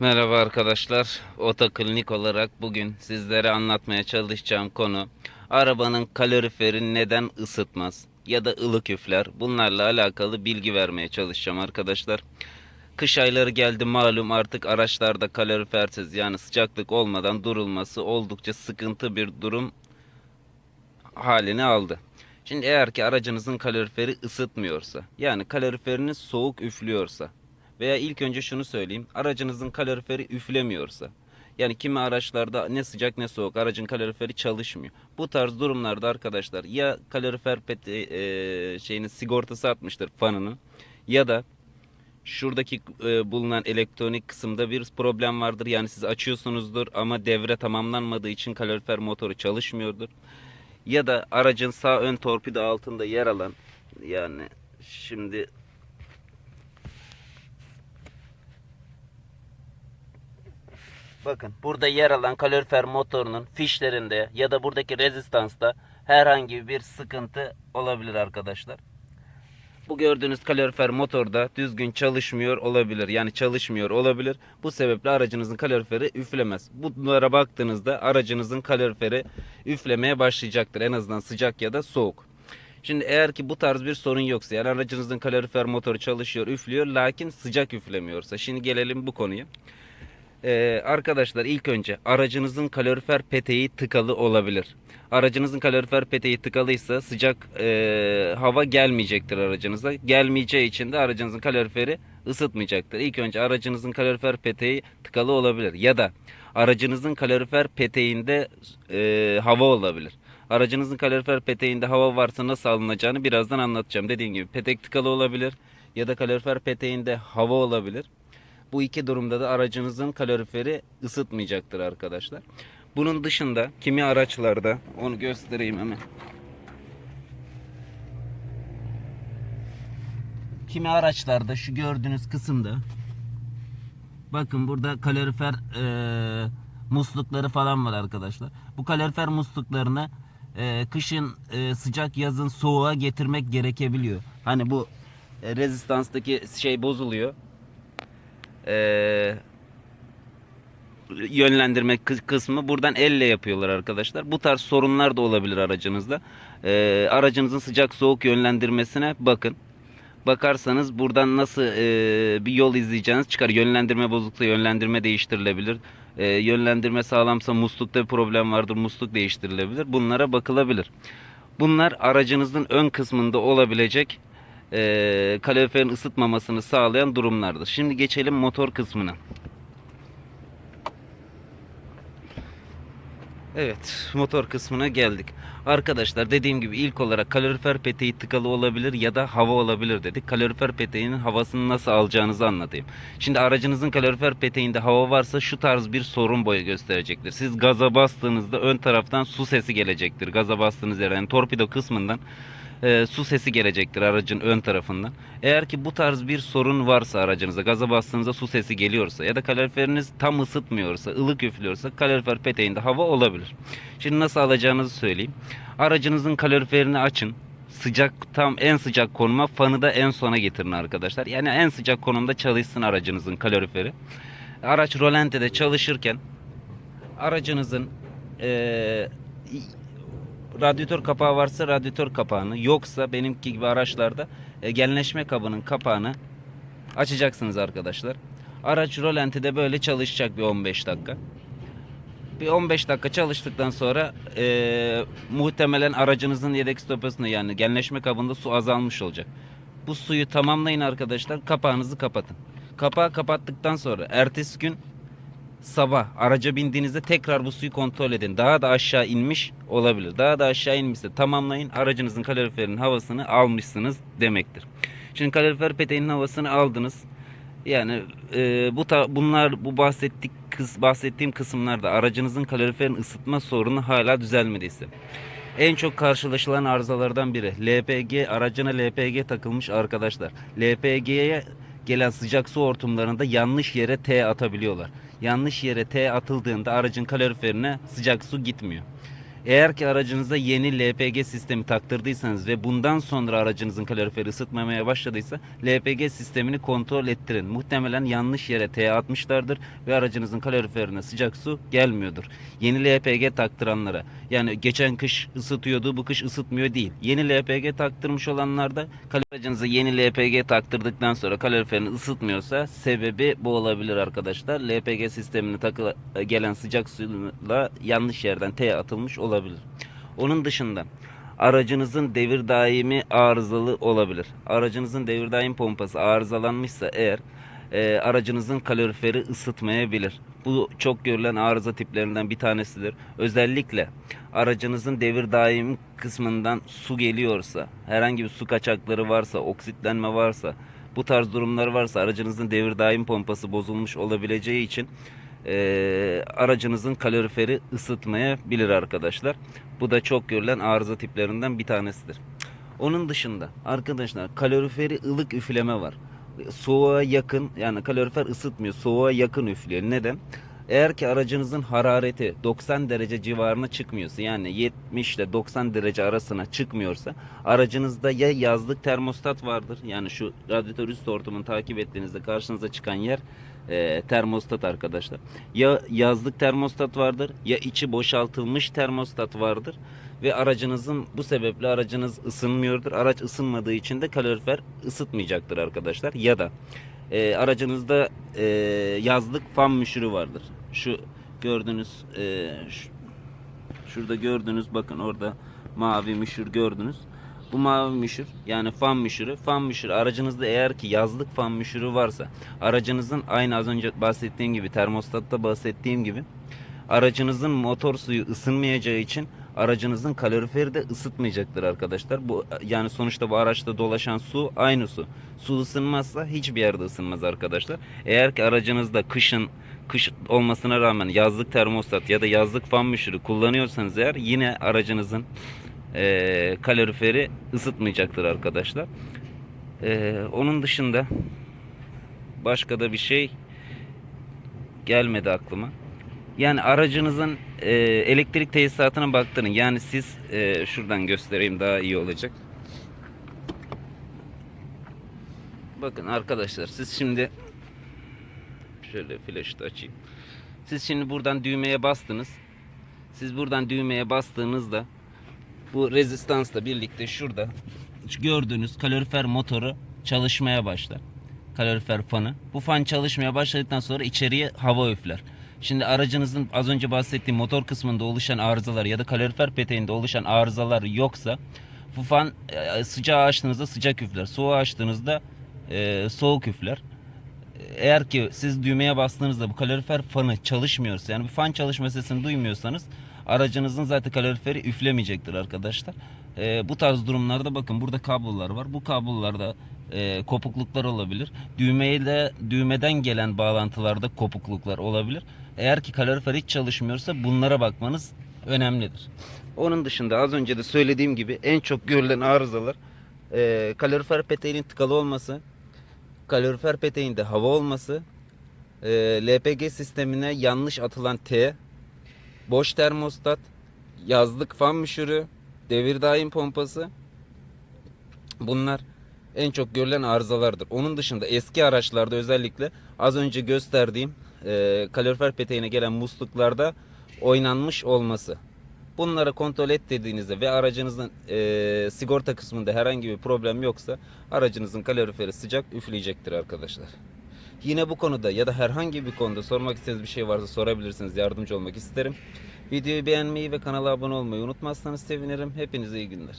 Merhaba arkadaşlar. Otoklinik olarak bugün sizlere anlatmaya çalışacağım konu arabanın kaloriferi neden ısıtmaz ya da ılık üfler. Bunlarla alakalı bilgi vermeye çalışacağım arkadaşlar. Kış ayları geldi malum artık araçlarda kalorifersiz yani sıcaklık olmadan durulması oldukça sıkıntı bir durum halini aldı. Şimdi eğer ki aracınızın kaloriferi ısıtmıyorsa yani kaloriferiniz soğuk üflüyorsa veya ilk önce şunu söyleyeyim aracınızın kaloriferi üflemiyorsa yani kimi araçlarda ne sıcak ne soğuk aracın kaloriferi çalışmıyor. Bu tarz durumlarda arkadaşlar ya kalorifer peti, e, şeyinin sigortası atmıştır fanının ya da şuradaki e, bulunan elektronik kısımda bir problem vardır. Yani siz açıyorsunuzdur ama devre tamamlanmadığı için kalorifer motoru çalışmıyordur. Ya da aracın sağ ön torpido altında yer alan yani şimdi Bakın burada yer alan kalorifer motorunun fişlerinde ya da buradaki rezistansta herhangi bir sıkıntı olabilir arkadaşlar. Bu gördüğünüz kalorifer motorda düzgün çalışmıyor olabilir. Yani çalışmıyor olabilir. Bu sebeple aracınızın kaloriferi üflemez. Bunlara baktığınızda aracınızın kaloriferi üflemeye başlayacaktır. En azından sıcak ya da soğuk. Şimdi eğer ki bu tarz bir sorun yoksa yani aracınızın kalorifer motoru çalışıyor, üflüyor lakin sıcak üflemiyorsa. Şimdi gelelim bu konuya. Ee, arkadaşlar ilk önce aracınızın kalorifer peteği tıkalı olabilir. Aracınızın kalorifer peteği tıkalıysa sıcak e, hava gelmeyecektir aracınıza. Gelmeyeceği için de aracınızın kaloriferi ısıtmayacaktır. İlk önce aracınızın kalorifer peteği tıkalı olabilir. Ya da aracınızın kalorifer peteğinde e, hava olabilir. Aracınızın kalorifer peteğinde hava varsa nasıl alınacağını birazdan anlatacağım. Dediğim gibi petek tıkalı olabilir ya da kalorifer peteğinde hava olabilir. Bu iki durumda da aracınızın kaloriferi ısıtmayacaktır arkadaşlar. Bunun dışında kimi araçlarda onu göstereyim hemen. Kimi araçlarda şu gördüğünüz kısımda bakın burada kalorifer eee, muslukları falan var arkadaşlar. Bu kalorifer musluklarını eee, kışın eee, sıcak yazın soğuğa getirmek gerekebiliyor. Hani bu e, rezistanstaki şey bozuluyor e, yönlendirme kı- kısmı buradan elle yapıyorlar arkadaşlar. Bu tarz sorunlar da olabilir aracınızda. E, aracınızın sıcak soğuk yönlendirmesine bakın. Bakarsanız buradan nasıl e, bir yol izleyeceğiniz çıkar. Yönlendirme bozuksa yönlendirme değiştirilebilir. E, yönlendirme sağlamsa muslukta bir problem vardır. Musluk değiştirilebilir. Bunlara bakılabilir. Bunlar aracınızın ön kısmında olabilecek e, kaloriferin ısıtmamasını sağlayan durumlardır. Şimdi geçelim motor kısmına. Evet, motor kısmına geldik. Arkadaşlar dediğim gibi ilk olarak kalorifer peteği tıkalı olabilir ya da hava olabilir dedik. Kalorifer peteğinin havasını nasıl alacağınızı anlatayım. Şimdi aracınızın kalorifer peteğinde hava varsa şu tarz bir sorun boyu gösterecektir. Siz gaza bastığınızda ön taraftan su sesi gelecektir. Gaza bastığınız yerden yani torpido kısmından e, su sesi gelecektir aracın ön tarafından. Eğer ki bu tarz bir sorun varsa aracınıza gaza bastığınızda su sesi geliyorsa ya da kaloriferiniz tam ısıtmıyorsa, ılık üflüyorsa kalorifer peteğinde hava olabilir. Şimdi nasıl alacağınızı söyleyeyim. Aracınızın kaloriferini açın. Sıcak tam en sıcak konuma fanı da en sona getirin arkadaşlar. Yani en sıcak konumda çalışsın aracınızın kaloriferi. Araç rolantide çalışırken aracınızın eee radyatör kapağı varsa radyatör kapağını yoksa benimki gibi araçlarda e, genleşme kabının kapağını açacaksınız arkadaşlar. Araç rolantide böyle çalışacak bir 15 dakika. Bir 15 dakika çalıştıktan sonra e, muhtemelen aracınızın yedek stopasında yani genleşme kabında su azalmış olacak. Bu suyu tamamlayın arkadaşlar. Kapağınızı kapatın. Kapağı kapattıktan sonra ertesi gün sabah araca bindiğinizde tekrar bu suyu kontrol edin. Daha da aşağı inmiş olabilir. Daha da aşağı inmişse tamamlayın. Aracınızın kaloriferinin havasını almışsınız demektir. Şimdi kalorifer peteğinin havasını aldınız. Yani e, bu ta, bunlar bu bahsettik kıs, bahsettiğim kısımlarda aracınızın kaloriferin ısıtma sorunu hala düzelmediyse. En çok karşılaşılan arızalardan biri LPG aracına LPG takılmış arkadaşlar. LPG'ye gelen sıcak su hortumlarında yanlış yere T atabiliyorlar. Yanlış yere T atıldığında aracın kaloriferine sıcak su gitmiyor. Eğer ki aracınıza yeni LPG sistemi taktırdıysanız ve bundan sonra aracınızın kaloriferi ısıtmamaya başladıysa LPG sistemini kontrol ettirin. Muhtemelen yanlış yere T atmışlardır ve aracınızın kaloriferine sıcak su gelmiyordur. Yeni LPG taktıranlara yani geçen kış ısıtıyordu bu kış ısıtmıyor değil. Yeni LPG taktırmış olanlarda aracınıza yeni LPG taktırdıktan sonra kaloriferini ısıtmıyorsa sebebi bu olabilir arkadaşlar. LPG sistemine takılı gelen sıcak suyla yanlış yerden T atılmış olabilir. Onun dışında aracınızın devir daimi arızalı olabilir. Aracınızın devir daim pompası arızalanmışsa eğer e, aracınızın kaloriferi ısıtmayabilir. Bu çok görülen arıza tiplerinden bir tanesidir. Özellikle aracınızın devir daim kısmından su geliyorsa, herhangi bir su kaçakları varsa, oksitlenme varsa, bu tarz durumlar varsa aracınızın devir daim pompası bozulmuş olabileceği için e, aracınızın kaloriferi ısıtmayabilir arkadaşlar. Bu da çok görülen arıza tiplerinden bir tanesidir. Onun dışında arkadaşlar kaloriferi ılık üfleme var. Soğuğa yakın yani kalorifer ısıtmıyor. Soğuğa yakın üflüyor. Neden? Eğer ki aracınızın harareti 90 derece civarına çıkmıyorsa yani 70 ile 90 derece arasına çıkmıyorsa aracınızda ya yazlık termostat vardır. Yani şu radyatör üst hortumunu takip ettiğinizde karşınıza çıkan yer e, termostat arkadaşlar. Ya yazlık termostat vardır ya içi boşaltılmış termostat vardır ve aracınızın bu sebeple aracınız ısınmıyordur. Araç ısınmadığı için de kalorifer ısıtmayacaktır arkadaşlar. Ya da e, aracınızda e, yazlık fan müşürü vardır. Şu gördüğünüz e, şu- şurada gördüğünüz bakın orada mavi müşür gördünüz. Bu mavi müşür yani fan müşürü. Fan müşürü aracınızda eğer ki yazlık fan müşürü varsa aracınızın aynı az önce bahsettiğim gibi termostatta bahsettiğim gibi aracınızın motor suyu ısınmayacağı için aracınızın kaloriferi de ısıtmayacaktır arkadaşlar. Bu yani sonuçta bu araçta dolaşan su aynı su. Su ısınmazsa hiçbir yerde ısınmaz arkadaşlar. Eğer ki aracınızda kışın kış olmasına rağmen yazlık termostat ya da yazlık fan müşürü kullanıyorsanız eğer yine aracınızın eee, kaloriferi ısıtmayacaktır arkadaşlar. Eee, onun dışında başka da bir şey gelmedi aklıma. Yani aracınızın e, elektrik tesisatına baktırın. Yani siz e, şuradan göstereyim daha iyi olacak. Bakın arkadaşlar siz şimdi şöyle flaşı da açayım. Siz şimdi buradan düğmeye bastınız. Siz buradan düğmeye bastığınızda bu rezistansla birlikte şurada şu gördüğünüz kalorifer motoru çalışmaya başlar. Kalorifer fanı. Bu fan çalışmaya başladıktan sonra içeriye hava üfler. Şimdi aracınızın az önce bahsettiğim motor kısmında oluşan arızalar ya da kalorifer peteğinde oluşan arızalar yoksa bu fan e, sıcağı açtığınızda sıcak üfler. Soğuğu açtığınızda e, soğuk üfler. Eğer ki siz düğmeye bastığınızda bu kalorifer fanı çalışmıyorsa yani bu fan çalışma sesini duymuyorsanız aracınızın zaten kaloriferi üflemeyecektir arkadaşlar. Ee, bu tarz durumlarda bakın burada kablolar var. Bu kablolarda e, kopukluklar olabilir. Düğmeyle düğmeden gelen bağlantılarda kopukluklar olabilir. Eğer ki kalorifer hiç çalışmıyorsa bunlara bakmanız önemlidir. Onun dışında az önce de söylediğim gibi en çok görülen arızalar e, kalorifer peteğinin tıkalı olması, kalorifer peteğinde hava olması, e, LPG sistemine yanlış atılan T, boş termostat, yazlık fan müşürü, devir daim pompası. Bunlar en çok görülen arızalardır. Onun dışında eski araçlarda özellikle az önce gösterdiğim e, kalorifer peteğine gelen musluklarda oynanmış olması. Bunları kontrol et dediğinizde ve aracınızın e, sigorta kısmında herhangi bir problem yoksa aracınızın kaloriferi sıcak üfleyecektir arkadaşlar. Yine bu konuda ya da herhangi bir konuda sormak istediğiniz bir şey varsa sorabilirsiniz. Yardımcı olmak isterim. Videoyu beğenmeyi ve kanala abone olmayı unutmazsanız sevinirim. Hepinize iyi günler.